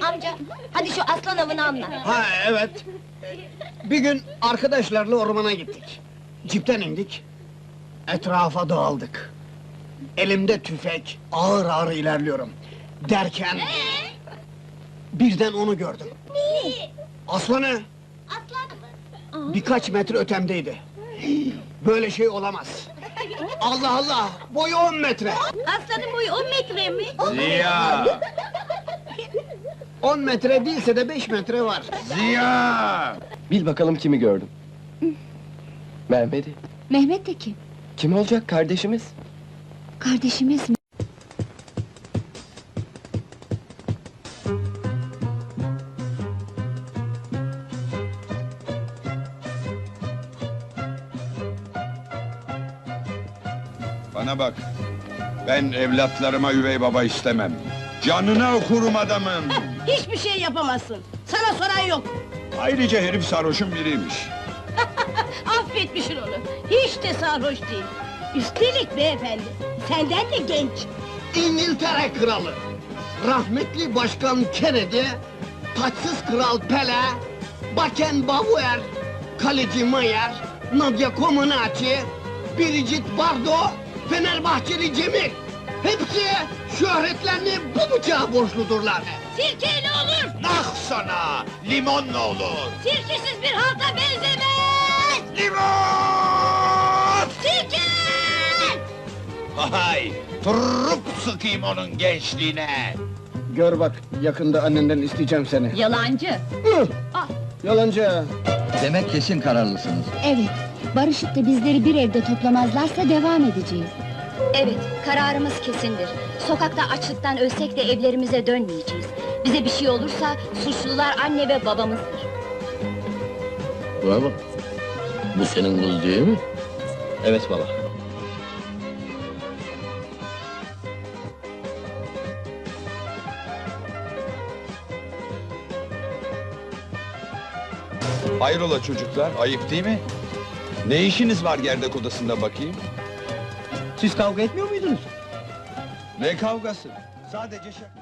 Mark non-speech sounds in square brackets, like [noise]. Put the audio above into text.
Amca, hadi şu aslan avını anlat. Ha evet. Bir gün arkadaşlarla ormana gittik. Cipten indik. Etrafa dağıldık. Elimde tüfek, ağır ağır ilerliyorum. Derken... Birden onu gördüm. Aslanı Aslan mı? birkaç metre ötemdeydi. Böyle şey olamaz. Allah Allah! Boyu on metre! Aslanın boyu 10 metre mi? Ziya! On metre değilse de beş metre var. Ziya! Bil bakalım kimi gördüm. Mehmet'i. Mehmet de kim? Kim olacak kardeşimiz? Kardeşimiz mi? Bana bak. Ben evlatlarıma üvey baba istemem. Canına okurum adamın. Hiçbir şey yapamazsın. Sana soran yok. Ayrıca herif sarhoşun biriymiş. [laughs] Affetmişsin onu. Hiç de sarhoş değil. Üstelik beyefendi, senden de genç. İngiltere kralı, rahmetli başkan Kennedy, taçsız kral Pele, Beckenbauer, kaleci Mayer, Nadia Comaneci, Biricik Bardo, Fenerbahçeli Cemil. Hepsi şöhretlerini bu bıçağa borçludurlar. Sirke ne olur? Nah sana! Limon ne olur? Sirkesiz bir halta benzemez! Limon! Sirke! Hay! Turrup sıkayım onun gençliğine! Gör bak, yakında annenden isteyeceğim seni. Yalancı. Hı! Yalancı. Demek kesin kararlısınız. Evet. Barışıp da bizleri bir evde toplamazlarsa devam edeceğiz. Evet, kararımız kesindir. Sokakta açlıktan ölsek de evlerimize dönmeyeceğiz. Bize bir şey olursa suçlular anne ve babamızdır. Bana bak. Bu senin kız değil mi? Evet baba. Hayrola çocuklar, ayıp değil mi? Ne işiniz var gerdek odasında bakayım? Siz kavga etmiyor muydunuz? Ne kavgası? Sadece şaka.